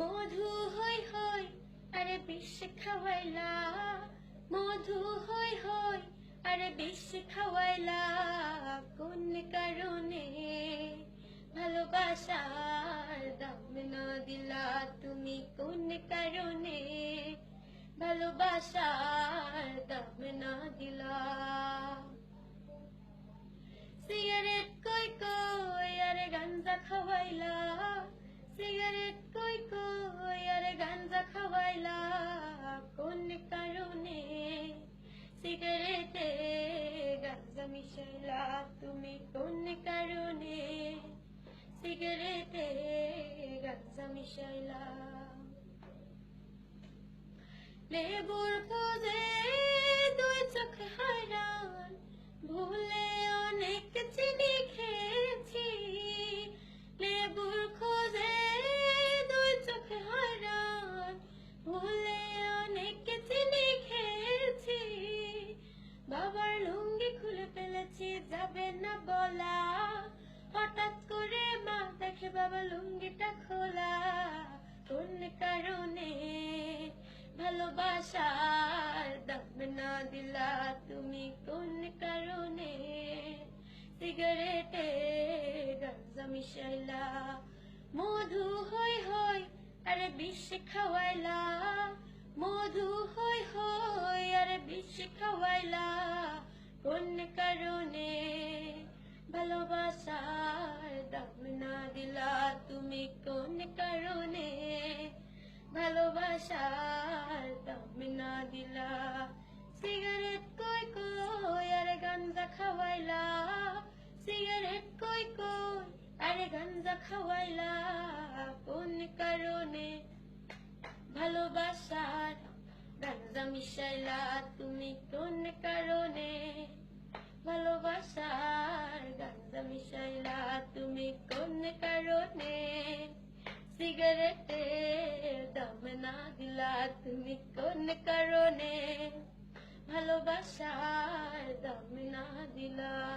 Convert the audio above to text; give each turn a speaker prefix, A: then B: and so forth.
A: মধু হই হই আরে বিষ খাওয়াইলা মধু হই হই আরে বিষ খাওয়াইলা কোন কারণে ভালোবাসার দাম না দিলা তুমি? কোন কারণে ভালোবাসার দাম না দিলা সিগারেটে গাঞ্জা মিশাইলা তুমি কোন কারণে সিগারেটে মিশাইলা লেবুর খোঁজে যাবে না বলা। হঠাৎ করে মা দেখে বাবা লুঙ্গিটা খোলা। কোন কারণে? ভালোবাসার দাম না দিলা তুমি কোন কারণে? সিগারেটে গাঞ্জা মিশাইলা। মধু হই হই, আরে বিষ খাওয়াইলা। মধু হই হই, আরে বিষ খাওয়াইলা। ভালোবাসার দাম না দিলা। সিগারেট কই কই, আরে গাঞ্জা খাওয়াইলা। সিগারেট কই কই, আরে গাঞ্জা খাওয়াইলা। কোন কারণে? ভালোবাসার গাঞ্জা মিশাইলা, তুমি কোন কারণে? ভালোবাসার গাঞ্জা মিশাইলা, তুমি কোন কারণে? সিগারেটে না দিলা তুমি কোন কারণে? ভালোবাসার দাম না দিলা।